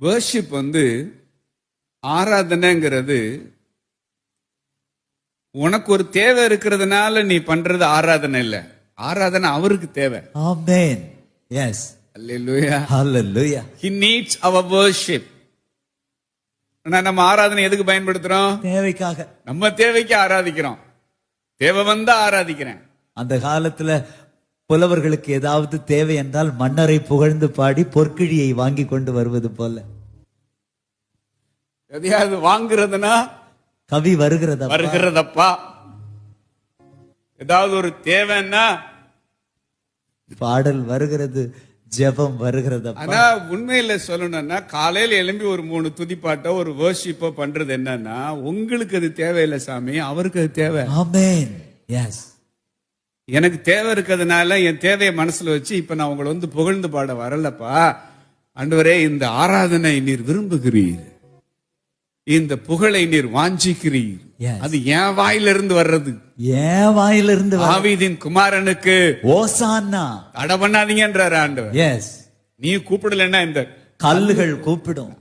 Worship வந்து ஆராதனைங்கிறது உனக்கு ஒரு தேவை இருக்கிறதுனால நீ பண்றது ஆராதனை இல்ல. ஆராதனை அவருக்கு தேவை. Amen. Yes. Hallelujah Hallelujah. he needs our worship. நம்ம ஆராதனை எதுக்கு பயன்படுத்துறோம்? தேவைக்காக. நம்ம தேவைக்கு ஆராதிக்கிறோம். தேவை வந்தா ஆராதிக்கிறேன். அந்த காலத்துல புலவர்களுக்கு ஏதாவது தேவை என்றால் மன்னரை புகழ்ந்து பாடி பொற்கிழியை வாங்கி கொண்டு வருவது போல. எதையாவது வாங்குறதுனா கவி வருகிறதா வருகிறதப்பா. ஏதாவது ஒரு தேவைன்னா பாடல் வருகிறது ஜெபம் வருகிறதா ஆனா உண்மையில சொல்லணும்னா காலையில எழும்பி ஒரு மூணு துதிப்பாட்டோ ஒரு வேர்ஷிப்போ பண்றது என்னன்னா உங்களுக்கு அது தேவையில்லை சாமி அவருக்கு அது தேவை. ஆமென். எஸ் எனக்கு தேவை இருக்கிறதுனால என் தேவையை மனசுல வச்சு இப்ப நான் உங்களை வந்து புகழ்ந்து பாட வரலப்பா. ஆண்டவரே இந்த ஆராதனை நீர் விரும்புகிறீர். இந்த புகழை நீர் வாஞ்சிக்கிறீர். அது என் வாயிலிருந்து வர்றது. ஏன் வாயிலிருந்து ஆவீதின் குமாரனுக்கு ஓசான்னா. தடை பண்ணாதீங்கன்றாரு ஆண்டவர். எஸ் நீ கூப்பிடலன்னா இந்த கல்லுகள் கூப்பிடும்.